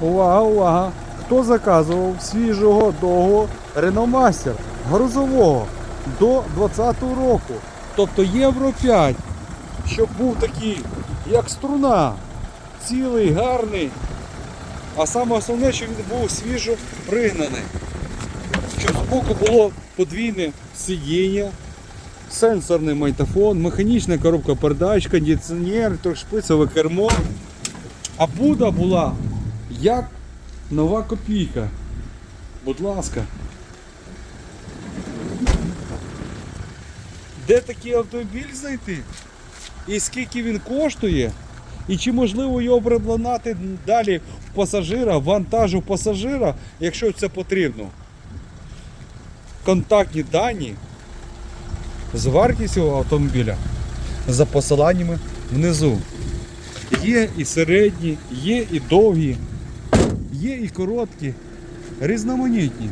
увага, увага. Хто заказував свіжого довго Master грузового до 20-го року? Тобто Євро 5, щоб був такий, як струна, цілий, гарний. А саме основне, що він був свіжо пригнаний. Щоб збоку було подвійне сидіння, сенсорний майтофон, механічна коробка передач, кондиціонер, трьохшпицеве кермо. А Буда була як нова копійка. Будь ласка. Де такий автомобіль знайти? І скільки він коштує? І чи можливо його приблинати далі пасажира, вантажу пасажира, якщо це потрібно? Контактні дані з вартістю автомобіля за посиланнями внизу. Є і середні, є і довгі, є і короткі, різноманітні.